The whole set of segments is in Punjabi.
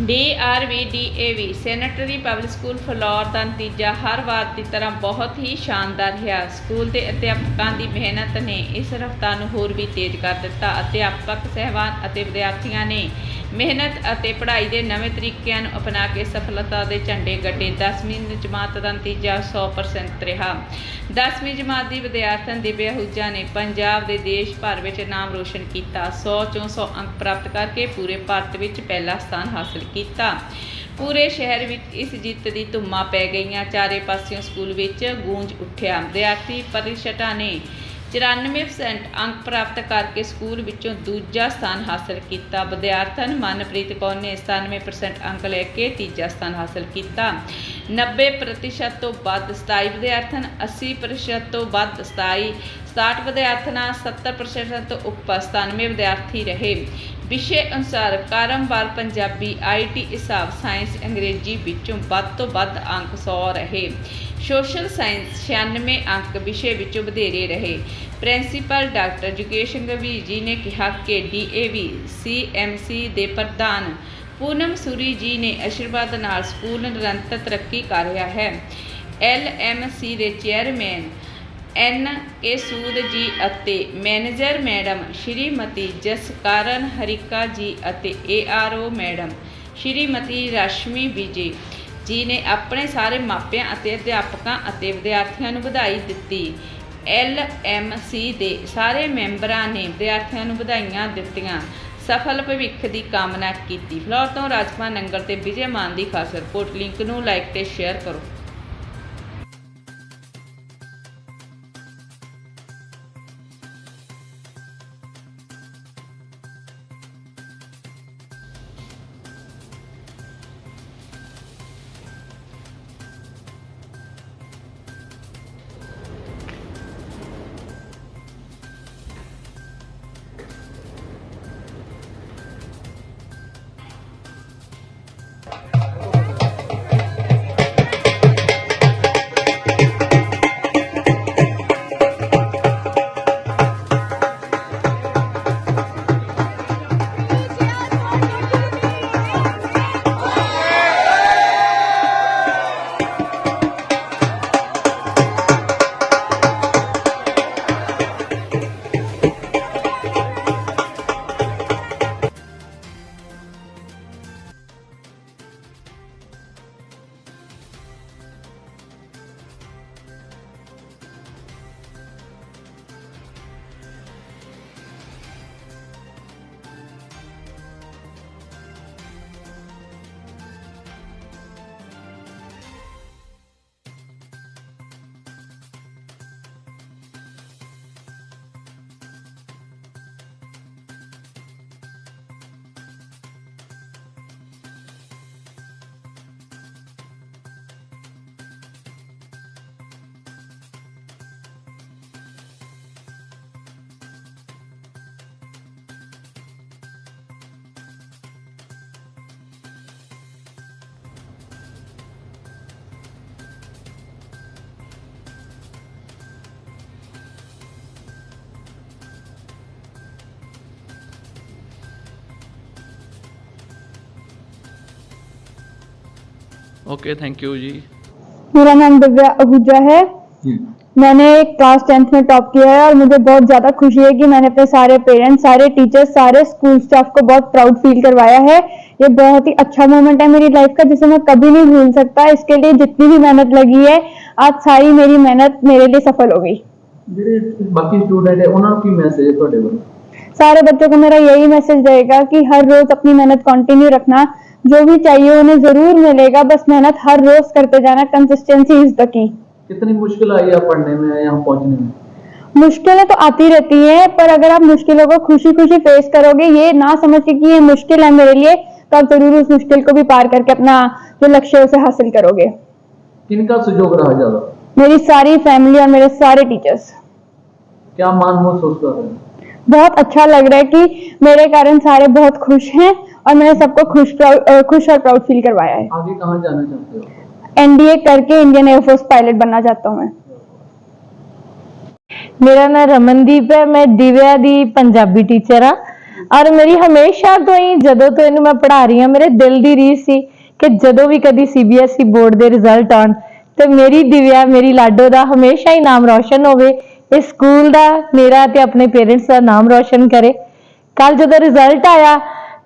DRVDAV centenary public school Phillaur ਦਾ ਨਤੀਜਾ ਹਰ ਵਾਰ ਦੀ ਤਰ੍ਹਾਂ ਬਹੁਤ ਹੀ ਸ਼ਾਨਦਾਰ ਰਿਹਾ। ਸਕੂਲ ਦੇ ਅਧਿਆਪਕਾਂ ਦੀ ਮਿਹਨਤ ਨੇ ਇਸ ਰਫ਼ਤਾਰ ਨੂੰ ਹੋਰ ਵੀ ਤੇਜ਼ ਕਰ ਦਿੱਤਾ। ਅਧਿਆਪਕ, ਸਹਿਬਾਨ ਅਤੇ ਵਿਦਿਆਰਥੀਆਂ ਨੇ ਮਿਹਨਤ ਅਤੇ ਪੜ੍ਹਾਈ ਦੇ ਨਵੇਂ ਤਰੀਕਿਆਂ ਨੂੰ ਅਪਣਾ ਕੇ ਸਫਲਤਾ ਦੇ ਝੰਡੇ ਗੱਡੇ 10ਵੀਂ ਜਮਾਤ ਦਾ ਨਤੀਜਾ 100% ਰਿਹਾ। 10ਵੀਂ ਜਮਾਤ ਦੀ ਵਿਦਿਆਰਥਣ ਦਿਵਿਆ ਹੁਜਾ ਨੇ ਪੰਜਾਬ ਦੇ ਦੇਸ਼ ਭਰ ਵਿੱਚ ਨਾਮ ਰੋਸ਼ਨ ਕੀਤਾ। 100 ਚੋਂ 100 ਅੰਕ ਪ੍ਰਾਪਤ ਕਰਕੇ ਪੂਰੇ ਭਾਰਤ ਵਿੱਚ ਪਹਿਲਾ ਸਥਾਨ ਹਾਸਲ ਕੀਤਾ। ਪੂਰੇ ਸ਼ਹਿਰ ਵਿੱਚ ਇਸ ਜਿੱਤ ਦੀ ਧੁੰਮਾਂ ਪੈ ਗਈਆਂ। ਚਾਰੇ ਪਾਸਿਓਂ ਸਕੂਲ ਵਿੱਚ ਗੂੰਜ ਉੱਠਿਆ। ਵਿਦਿਆਰਥੀ ਪਰਿਸ਼ਟਾਂ ਨੇ 94% ਅੰਕ ਪ੍ਰਾਪਤ ਕਰਕੇ ਸਕੂਲ ਵਿੱਚੋਂ ਦੂਜਾ ਸਥਾਨ ਹਾਸਲ ਕੀਤਾ। ਵਿਦਿਆਰਥਣ ਮਨਪ੍ਰੀਤ ਕੌਰ ਨੇ 97% ਅੰਕ ਲੈ ਕੇ ਤੀਜਾ ਸਥਾਨ ਹਾਸਲ ਕੀਤਾ। 90% ਤੋਂ ਵੱਧ 27 ਵਿਦਿਆਰਥਣ 80% ਤੋਂ ਵੱਧ 27 67 ਵਿਦਿਆਰਥਣਾਂ 70% ਤੋਂ ਉੱਪਰ 97 ਵਿਦਿਆਰਥੀ ਰਹੇ। ਵਿਸ਼ੇ ਅਨੁਸਾਰ ਕਾਰਮਵਾਰ ਪੰਜਾਬੀ ਆਈਟੀ ਹਿਸਾਬ ਸਾਇੰਸ ਅੰਗਰੇਜ਼ੀ ਵਿੱਚੋਂ ਵੱਧ ਤੋਂ ਵੱਧ ਅੰਕ 100 ਰਹੇ। ਸੋਸ਼ਲ ਸਾਇੰਸ 96 ਅੰਕ ਵਿਸ਼ੇ ਵਿੱਚੋਂ ਵਧੇਰੇ ਰਹੇ। ਪ੍ਰਿੰਸੀਪਲ ਡਾਕਟਰ ਐਜੂਕੇਸ਼ਨ ਗੰਭੀਰ ਜੀ ਨੇ ਕਿਹਾ ਕਿ ਡੀਏਵੀ ਸੀਐਮਸੀ ਦੇ ਪ੍ਰਧਾਨ ਪੂਨਮ ਸੂਰੀ ਜੀ ਨੇ ਅਸ਼ੀਰਵਾਦ ਨਾਲ ਸਕੂਲ ਨਿਰੰਤਰ ਤਰੱਕੀ ਕਰ ਰਿਹਾ ਹੈ। ਐਲਐਮਸੀ ਦੇ ਚੇਅਰਮੈਨ ਐਨ ਕੇ ਸੂਦ ਜੀ ਅਤੇ ਮੈਨੇਜਰ ਮੈਡਮ ਸ਼੍ਰੀਮਤੀ ਜਸਕਾਰਨ ਹਰਿਕਾ ਜੀ ਅਤੇ A R O madam Shrimati Rashmi Vijay ji ਨੇ ਆਪਣੇ ਸਾਰੇ ਮਾਪਿਆਂ ਅਤੇ ਅਧਿਆਪਕਾਂ ਅਤੇ ਵਿਦਿਆਰਥੀਆਂ ਨੂੰ ਵਧਾਈ ਦਿੱਤੀ। ਐਲਐਮਸੀ ਦੇ ਸਾਰੇ ਮੈਂਬਰਾਂ ਨੇ ਵਿਦਿਆਰਥੀਆਂ ਨੂੰ ਵਧਾਈਆਂ ਦਿੱਤੀਆਂ। ਸਫਲ ਭਵਿੱਖ ਦੀ ਕਾਮਨਾ ਕੀਤੀ। ਫਲੋਰ ਤੋਂ ਰਾਜਪਾਲ ਨੰਗਲ ਤੇ ਵਿਜੇ ਮਾਨ ਦੀ ਖਾਸ ਰਿਪੋਰਟ। ਲਿੰਕ ਨੂੰ ਲਾਈਕ ਤੇ ਸ਼ੇਅਰ ਕਰੋ। Okay thank you ji. मेरा नाम दिव्या अहूजा है। मैंने क्लास टेंथ में टॉप किया है और मुझे बहुत ज़्यादा खुशी है कि मैंने अपने सारे पेरेंट्स सारे टीचर्स सारे स्कूल स्टाफ को बहुत प्राउड फील करवाया है। ये बहुत ही अच्छा मोमेंट है मेरी लाइफ का जिसे मैं कभी नहीं भूल सकता। इसके लिए जितनी भी मेहनत लगी है आज सारी मेरी मेहनत मेरे लिए सफल हो गई। है सारे बच्चों को मेरा यही मैसेज रहेगा कि हर रोज अपनी मेहनत कंटिन्यू रखना। जो भी चाहिए उन्हें ज़रूर मिलेगा। बस मेहनत हर रोज करते जाना कंसिस्टेंसी इज़ द की कितनी मुश्किल आई है पढ़ने में यहाँ पहुँचने में? मुश्किलें तो आती रहती हैं पर अगर आप मुश्किलों को खुशी खुशी फेस करोगे ये ना समझ के कि ये मुश्किल है मेरे लिए तो आप ज़रूर उस मुश्किल को भी पार करके अपना जो लक्ष्य है उसे हासिल करोगे। किनका सहयोग रहा ज़्यादा? मेरी सारी फैमिली और मेरे सारे टीचर्स क्या मान महसूस कर रहे हैं? बहुत अच्छा लग रहा है कि मेरे कारण सारे बहुत खुश हैं और मैंने सबको खुश प्राउड- अ, खुश और प्राउड फील करवाया है आगे कहाँ जाना चाहते हो एनडीए करके इंडियन एयरफोर्स पायलट बनना चाहता हूँ मैं ਮੇਰਾ ਨਾਮ ਰਮਨਦੀਪ ਹੈ ਮੈਂ ਦਿਵਿਆ ਦੀ ਪੰਜਾਬੀ ਟੀਚਰ ਆ ਔਰ ਮੇਰੀ ਹਮੇਸ਼ਾ ਤੋਂ ਹੀ ਜਦੋਂ ਤੋਂ ਇਹਨੂੰ ਮੈਂ ਪੜ੍ਹਾ ਰਹੀ ਹਾਂ ਮੇਰੇ ਦਿਲ ਦੀ ਰੀਸ ਸੀ ਕਿ ਜਦੋਂ ਵੀ ਕਦੀ ਸੀਬੀਐਸਈ ਬੋਰਡ ਦੇ ਰਿਜ਼ਲਟ ਆਉਣ ਤੇ ਮੇਰੀ ਦਿਵਿਆ ਮੇਰੀ ਲਾਡੋ ਦਾ ਹਮੇਸ਼ਾ ਹੀ ਨਾਮ ਰੌਸ਼ਨ ਹੋਵੇ ਇਸ ਸਕੂਲ ਦਾ ਮੇਰਾ ਤੇ ਆਪਣੇ ਪੇਰੈਂਟਸ ਦਾ ਨਾਮ ਰੌਸ਼ਨ ਕਰੇ। ਕੱਲ ਜਦੋਂ ਰਿਜ਼ਲਟ ਆਇਆ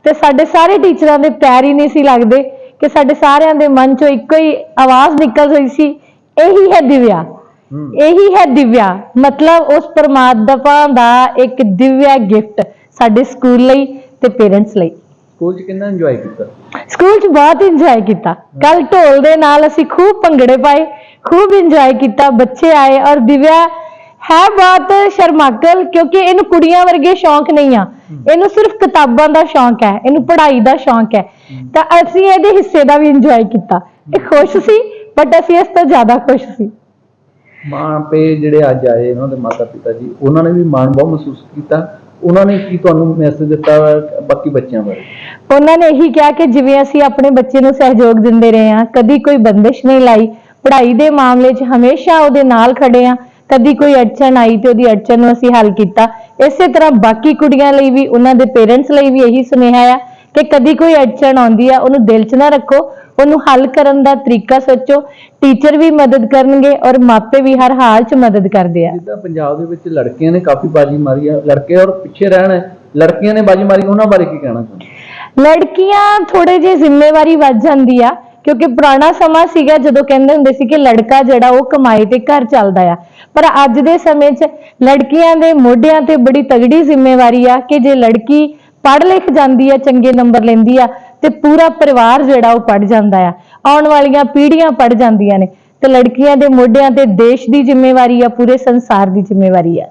ਤੇ ਸਾਡੇ ਸਾਰੇ ਟੀਚਰਾਂ ਦੇ ਪੈਰ ਹੀ ਨਹੀਂ ਸੀ ਲੱਗਦੇ ਕਿ ਸਾਡੇ ਸਾਰਿਆਂ ਦੇ ਮਨ ਚੋਂ ਇੱਕੋ ਹੀ ਆਵਾਜ਼ ਨਿਕਲ ਰਹੀ ਸੀ ਇਹੀ ਹੈ ਦਿਵਿਆ। ਇਹੀ ਹੈ ਦਿਵਿਆ। ਮਤਲਬ ਉਸ ਪਰਮਾਤਮਾ ਦਾ ਇੱਕ ਦਿਵਿਆ ਗਿਫਟ ਸਾਡੇ ਸਕੂਲ ਲਈ ਤੇ ਪੇਰੈਂਟਸ ਲਈ। ਸਕੂਲ ਚ ਕਿੰਨਾ ਇੰਜੋਏ ਕੀਤਾ? ਸਕੂਲ 'ਚ ਬਹੁਤ ਇੰਜੋਏ ਕੀਤਾ। ਕੱਲ ਢੋਲ ਦੇ ਨਾਲ ਅਸੀਂ ਖੂਬ ਭੰਗੜੇ ਪਾਏ ਖੂਬ ਇੰਜੋਏ ਕੀਤਾ ਬੱਚੇ ਆਏ ਔਰ ਦਿਵਿਆ ਹੈ ਬਹੁਤ ਸ਼ਰਮਾਕਲ ਕਿਉਂਕਿ ਇਹਨੂੰ ਕੁੜੀਆਂ ਵਰਗੇ ਸ਼ੌਂਕ ਨਹੀਂ ਆ। ਇਹਨੂੰ ਸਿਰਫ ਕਿਤਾਬਾਂ ਦਾ ਸ਼ੌਂਕ ਹੈ ਇਹਨੂੰ ਪੜ੍ਹਾਈ ਦਾ ਸ਼ੌਂਕ ਹੈ। ਤਾਂ ਅਸੀਂ ਇਹਦੇ ਹਿੱਸੇ ਦਾ ਵੀ ਇੰਜੋਏ ਕੀਤਾ। ਇਹ ਖੁਸ਼ ਸੀ ਬਟ ਅਸੀਂ ਇਸ ਤੋਂ ਜ਼ਿਆਦਾ ਖੁਸ਼ ਸੀ। ਮਾਂ ਪੇ ਜਿਹੜੇ ਅੱਜ ਆਏ ਉਹਨਾਂ ਦੇ ਮਾਤਾ ਪਿਤਾ ਜੀ ਉਹਨਾਂ ਨੇ ਵੀ ਮਾਣ ਬਹੁਤ ਮਹਿਸੂਸ ਕੀਤਾ। ਉਹਨਾਂ ਨੇ ਕੀ ਤੁਹਾਨੂੰ ਮੈਸੇਜ ਦਿੱਤਾ ਬਾਕੀ ਬੱਚਿਆਂ ਬਾਰੇ? ਉਹਨਾਂ ਨੇ ਇਹੀ ਕਿਹਾ ਕਿ ਜਿਵੇਂ ਅਸੀਂ ਆਪਣੇ ਬੱਚੇ ਨੂੰ ਸਹਿਯੋਗ ਦਿੰਦੇ ਰਹੇ ਹਾਂ ਕਦੀ ਕੋਈ ਬੰਦਿਸ਼ ਨਹੀਂ ਲਾਈ। ਪੜ੍ਹਾਈ ਦੇ ਮਾਮਲੇ 'ਚ ਹਮੇਸ਼ਾ ਉਹਦੇ ਨਾਲ ਖੜੇ ਹਾਂ। ਕਦੀ ਕੋਈ ਅੜਚਨ ਆਈ ਤੇ ਉਹਦੀ ਅੜਚਨ ਨੂੰ ਅਸੀਂ ਹੱਲ ਕੀਤਾ। ਇਸੇ ਤਰ੍ਹਾਂ ਬਾਕੀ ਕੁੜੀਆਂ ਲਈ ਵੀ ਉਹਨਾਂ ਦੇ ਪੇਰੈਂਟਸ ਲਈ ਵੀ ਇਹੀ ਸੁਨੇਹਾ ਆ ਕਿ ਕਦੀ ਕੋਈ ਅੜਚਨ ਆਉਂਦੀ ਆ ਉਹਨੂੰ ਦਿਲ 'ਚ ਨਾ ਰੱਖੋ ਉਹਨੂੰ ਹੱਲ ਕਰਨ ਦਾ ਤਰੀਕਾ ਸੋਚੋ। ਟੀਚਰ ਵੀ ਮਦਦ ਕਰਨਗੇ ਔਰ ਮਾਪੇ ਵੀ ਹਰ ਹਾਲ 'ਚ ਮਦਦ ਕਰਦੇ ਆ। ਜਿੱਦਾਂ ਪੰਜਾਬ ਦੇ ਵਿੱਚ ਲੜਕੀਆਂ ਨੇ ਕਾਫੀ ਬਾਜੀ ਮਾਰੀ ਆ ਲੜਕੇ ਔਰ ਪਿੱਛੇ ਰਹਿਣ। ਲੜਕੀਆਂ ਨੇ ਬਾਜੀ ਮਾਰੀ ਉਹਨਾਂ ਬਾਰੇ ਕੀ ਕਹਿਣਾ ਚਾਹੁੰਦੇ ਲੜਕੀਆਂ ਥੋੜੇ ਜਿਹੀ ਜ਼ਿੰਮੇਵਾਰੀ ਵੱਧ ਜਾਂਦੀ ਆ। ਕਿਉਂਕਿ ਪੁਰਾਣਾ ਸਮਾਂ ਸੀਗਾ ਜਦੋਂ ਕਹਿੰਦੇ ਹੁੰਦੇ ਸੀ ਕਿ ਲੜਕਾ ਜਿਹੜਾ ਉਹ ਕਮਾਈ ਤੇ ਘਰ ਚੱਲਦਾ ਆ। ਪਰ ਅੱਜ ਦੇ ਸਮੇਂ 'ਚ ਲੜਕੀਆਂ ਦੇ ਮੋਢਿਆਂ ਤੇ ਬੜੀ ਤਗੜੀ ਜ਼ਿੰਮੇਵਾਰੀ ਆ ਕਿ ਜੇ ਲੜਕੀ ਪੜ੍ਹ ਲਿਖ ਜਾਂਦੀ ਆ, ਚੰਗੇ ਨੰਬਰ ਲੈਂਦੀ ਆ, ਤੇ ਪੂਰਾ ਪਰਿਵਾਰ ਜਿਹੜਾ ਉਹ ਪੜ ਜਾਂਦਾ ਆ। ਆਉਣ ਵਾਲੀਆਂ ਪੀੜ੍ਹੀਆਂ ਪੜ ਜਾਂਦੀਆਂ ਨੇ। ਤੇ ਲੜਕੀਆਂ ਦੇ ਮੋਢਿਆਂ ਤੇ ਦੇਸ਼ ਦੀ ਜ਼ਿੰਮੇਵਾਰੀ ਆ, ਪੂਰੇ ਸੰਸਾਰ ਦੀ ਜ਼ਿੰਮੇਵਾਰੀ ਆ।